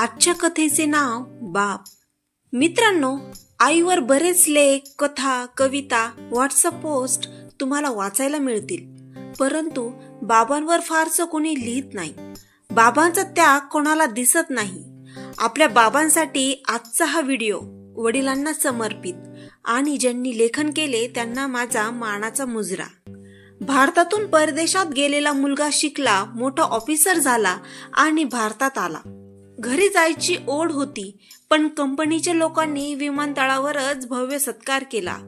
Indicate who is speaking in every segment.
Speaker 1: आजच्या कथेचे नाव बाप. मित्रांनो आईवर बरेच लेख कथा कविता व्हॉट्सअप पोस्ट तुम्हाला वाचायला मिळतील. परंतु बाबांवर फारसं कोणी लिहित नाही. बाबांचा त्याग कोणाला दिसत नाही. आपल्या बाबांसाठी आजचा हा व्हिडिओ वडिलांना समर्पित आणि ज्यांनी लेखन केले त्यांना माझा मानाचा मुजरा. भारतातून परदेशात गेलेला मुलगा शिकला मोठा ऑफिसर झाला आणि भारतात आला. घरी जायची ओढ होती पण कंपनीच्या लोकांनी विमानतळावरच भव्य सत्कार केला.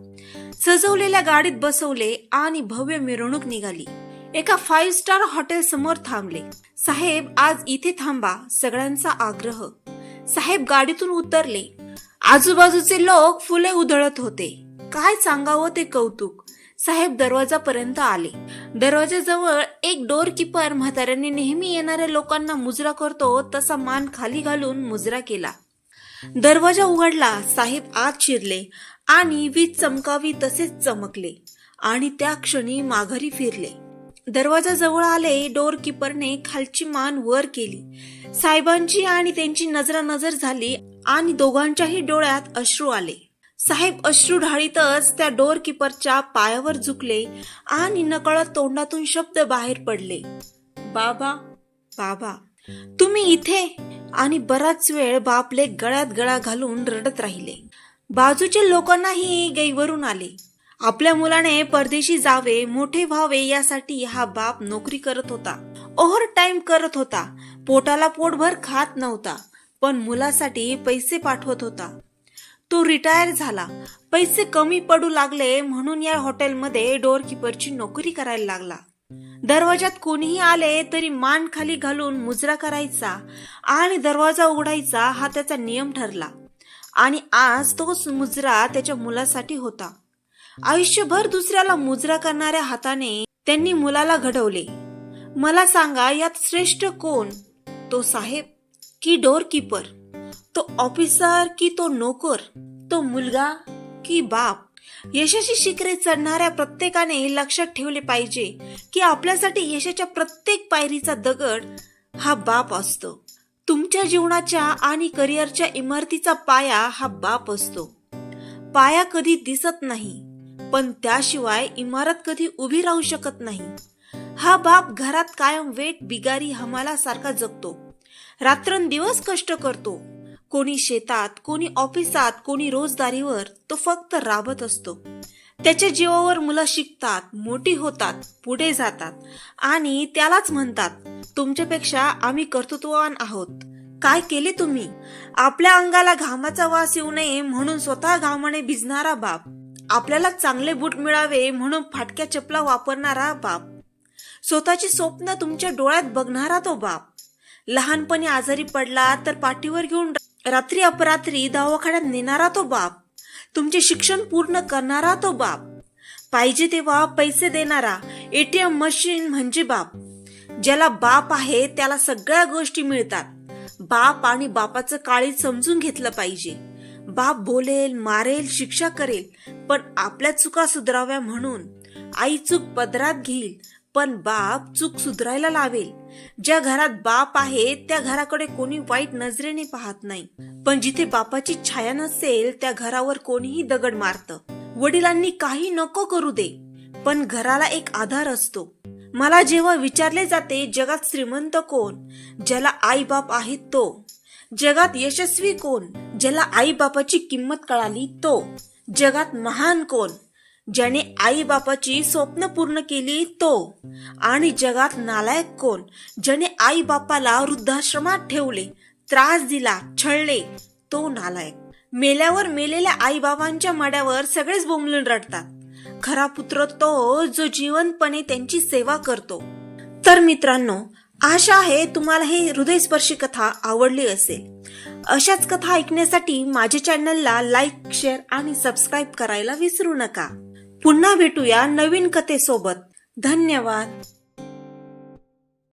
Speaker 1: सजवलेल्या गाडीत बसवले आणि भव्य मिरवणूक निघाली. एका फाईव्ह स्टार हॉटेल समोर थांबले. साहेब आज इथे थांबा सगळ्यांचा आग्रह. साहेब गाडीतून उतरले. आजूबाजूचे लोक फुले उधळत होते. काय सांगावं ते कौतुक. साहेब दरवाजापर्यंत आले. दरवाजाजवळ एक डोर किपर म्हाताऱ्याने नेहमी येणाऱ्या लोकांना मुजरा करतो तसा मान खाली घालून मुजरा केला. दरवाजा उघडला साहेब आत शिरले आणि वीज चमकावी तसेच चमकले आणि त्या क्षणी माघारी फिरले. दरवाजा जवळ आले डोर किपरने खालची मान वर केली. साहेबांची आणि त्यांची नजरानजर झाली आणि दोघांच्याही डोळ्यात अश्रू आले. साहेब अश्रू ढाळीतच त्या डोर किपरच्या पायावर झुकले आणि नकळत तोंडातून शब्द बाहेर पडले. बाबा बाबा तुम्ही इथे? आणि बराच वेळ बापले गळ्यात गळा घालून रडत राहिले. बाजूच्या लोकांनाही गैवरून आले. आपल्या मुलाने परदेशी जावे मोठे व्हावे यासाठी हा बाप नोकरी करत होता. ओव्हर टाइम करत होता. पोटाला पोटभर खात नव्हता. पण मुलासाठी पैसे पाठवत होता. तो रिटायर झाला. पैसे कमी पडू लागले म्हणून या हॉटेलमध्ये डोअरकीपरची नोकरी करायला लागला. दरवाजात कोणीही आले तरी मान खाली घालून मुजरा करायचा आणि दरवाजा उघडायचा हा त्याचा नियम ठरला. आणि आज तोच मुजरा त्याच्या मुलासाठी होता. आयुष्यभर दुसऱ्याला मुजरा करणाऱ्या हाताने त्यांनी मुलाला घडवले. मला सांगा यात श्रेष्ठ कोण? तो साहेब की डोअरकीपर? कीपर तो ऑफिसर की तो नोकर तो मुलगा की बाप. यशाची शिखरे चढणाऱ्या प्रत्येकाने लक्षात ठेवले पाहिजे की आपल्यासाठी यशाच्या प्रत्येक पायरीचा दगड हा बाप असतो. तुमच्या जीवनाच्या आणि करिअरच्या इमारतीचा पाया हा बाप असतो. पाया कधी दिसत नाही पण त्याशिवाय इमारत कधी उभी राहू शकत नाही. हा बाप घरात कायम वेट बिगारी हमाला सारखा जगतो. रात्रंदिवस कष्ट करतो. कोणी शेतात कोणी ऑफिसात कोणी रोजदारीवर तो फक्त राबत असतो. त्याच्या जीवावर मुलं शिकतात मोठी होतात पुढे जातात आणि त्यालाच म्हणतात तुमच्यापेक्षा आम्ही कर्तृत्ववान आहोत. काय केले तुम्ही? आपल्या अंगाला घामाचा वास येऊ नये म्हणून स्वतः घामाने भिजणारा बाप. आपल्याला चांगले बूट मिळावे म्हणून फाटक्या चपला वापरणारा बाप. स्वतःची स्वप्न तुमच्या डोळ्यात बघणारा तो बाप. लहानपणी आजारी पडला तर पाठीवर घेऊन रात्री अपरात्री दवाखान्यात नेणारा तो बाप. तुमचे शिक्षण पूर्ण करणारा तो बाप. पाहिजे तेव्हा पैसे देणारा एटीएम मशीन म्हणजे बाप. ज्याला बाप आहे त्याला सगळ्या गोष्टी मिळतात. बाप आणि बापाचं काळी समजून घेतलं पाहिजे. बाप बोलेल मारेल शिक्षा करेल पण आपल्या चुका सुधाराव्या म्हणून आई चूक पदरात घेईल पण बाप चूक सुधारायला लावेल. ज्या घरात बाप आहे त्या घराकडे कोणी वाईट नजरेने पाहत नाही. पण जिथे बापाची छाया नसेल त्या घरावर कोणीही दगड मारत. वडिलांनी काही नको करू दे पण घराला एक आधार असतो. मला जेव्हा विचारले जाते जगात श्रीमंत कोण? ज्याला आई बाप आहे तो. जगात यशस्वी कोण? ज्याला आई बापाची किंमत कळाली तो. जगात महान कोण? ज्याने आई बापाची स्वप्न पूर्ण केली तो. आणि जगात नालायक कोण? ज्याने आई बापाला वृद्धाश्रमात ठेवले त्रास दिला छळले तो नालायक. मेल्यावर मेलेल्या आई बाबांच्या मड्यावर सगळेच बोंबलून रडतात. खरा पुत्र तो जो जीवनपणे त्यांची सेवा करतो. तर मित्रांनो आशा आहे तुम्हाला हे हृदयस्पर्शी कथा आवडली असेल. अशाच कथा ऐकण्यासाठी माझ्या चॅनलला लाईक शेअर आणि सबस्क्राईब करायला विसरू नका. पुन्हा भेटूया नवीन कथेसोबत. धन्यवाद.